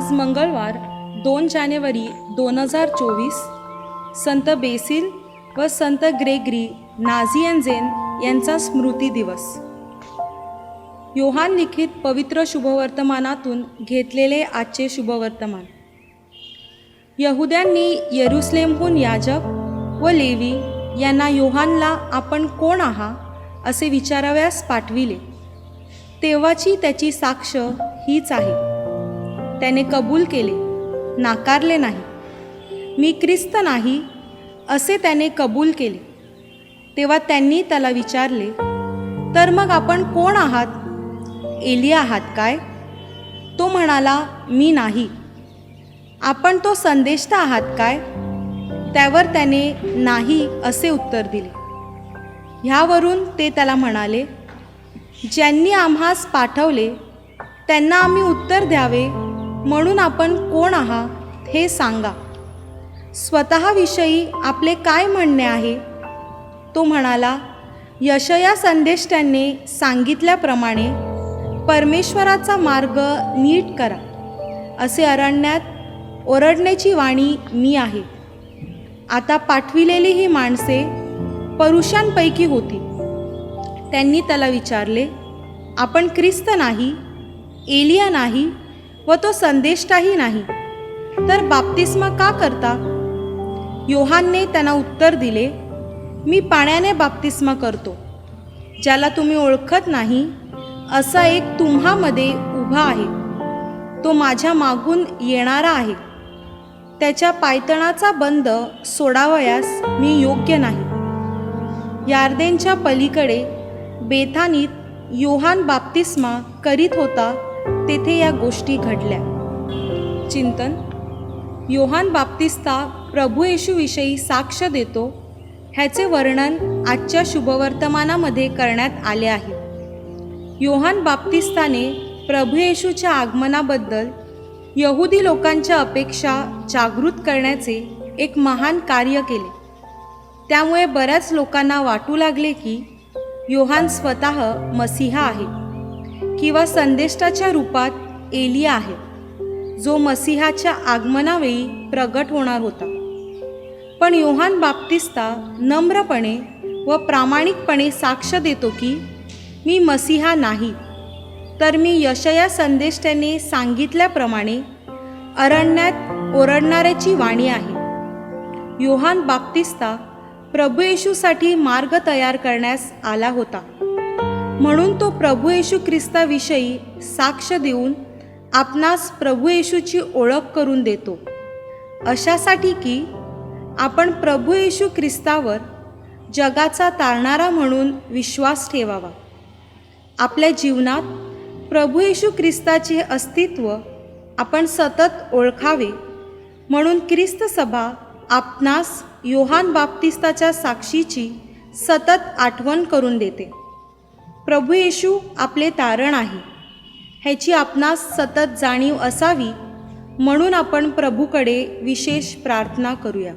आज मंगळवार दोन जानेवारी दोन हजार चोवीस संत बेसिल व संत ग्रेगरी नाझियनझेन यांचा स्मृती दिवस. योहान लिखित पवित्र शुभवर्तमानातून घेतलेले आजचे शुभवर्तमान. यहुद्यांनी यरुस्लेमहून याजक व लेवी यांना योहानला आपण कोण आहात असे विचाराव्यास पाठविले. तेव्हाची त्याची साक्ष हीच आहे. त्याने कबूल केले नाकारले नाही. मी ख्रिस्त नाही असे त्याने कबूल केले. तेव्हा त्यांनी त्याला विचारले तर मग आपण कोण आहात? एलिया आहात काय? तो म्हणाला मी नाही. आपण तो संदेष्टा आहात काय? त्यावर त्याने नाही असे उत्तर दिले. ह्यावरून ते त्याला म्हणाले ज्यांनी आम्हास पाठवले त्यांना आम्ही उत्तर द्यावे म्हणून आपण कोण आहात हे सांगा. स्वतःविषयी आपले काय म्हणणे आहे? तो म्हणाला यशया संदेष्ट्यांनी सांगितल्याप्रमाणे परमेश्वराचा मार्ग नीट करा. असे अरण्यात ओरडण्याची वाणी मी आहे. आता पाठविलेली ही माणसे परुषांपैकी होती. त्यांनी त्याला विचारले आपण ख्रिस्त नाही एलिया नाही व तो संदेष्टाही नाही. तर बाप्तिस्मा का करता? योहानने त्यांना उत्तर दिले मी पाण्याने बाप्तिस्मा करतो. ज्याला तुम्ही ओळखत नाही असा एक तुम्हामध्ये उभा आहे. तो माझ्या मागून येणारा आहे. त्याच्या पायतणाचा बंद सोडावयास मी योग्य नाही. यार्देनच्या पलीकडे बेथानीत योहान बाप्तिस्मा करीत होता तेथे या गोष्टी घडल्या. चिंतन. योहान बाप्तिस्ता प्रभू येशूविषयी साक्ष देतो. ह्याचे वर्णन आजच्या शुभवर्तमानामध्ये करण्यात आले आहे. योहान बाप्तिस्ताने प्रभू येशूच्या आगमनाबद्दल यहुदी लोकांच्या अपेक्षा जागृत करण्याचे एक महान कार्य केले. त्यामुळे बऱ्याच लोकांना वाटू लागले की योहान स्वतः मसिहा आहे. किंवा संदेष्टाच्या रूपात एलिया आहे जो मसिहाच्या आगमनावेळी प्रगट होणार होता. पण योहान बाप्तिस्ता नम्रपणे व प्रामाणिकपणे साक्ष देतो की मी मसिहा नाही तर मी यशया संदेष्ट्याने सांगितल्याप्रमाणे अरण्यात ओरडणाऱ्याची वाणी आहे. योहान बाप्तिस्ता प्रभू येशूसाठी मार्ग तयार करण्यास आला होता. म्हणून तो प्रभू येशू ख्रिस्ताविषयी साक्ष देऊन आपणास प्रभू येशूची ओळख करून देतो. अशासाठी की आपण प्रभू येशू ख्रिस्तावर जगाचा तारणारा म्हणून विश्वास ठेवावा. आपल्या जीवनात प्रभू येशू ख्रिस्ताचे अस्तित्व आपण सतत ओळखावे म्हणून ख्रिस्त सभा आपणास योहान बाप्तिस्ताच्या साक्षीची सतत आठवण करून देते. प्रभू येशू आपले तारण आहे. ह्याची आपणास सतत जाणीव असावी म्हणून आपण प्रभूकडे विशेष प्रार्थना करूया.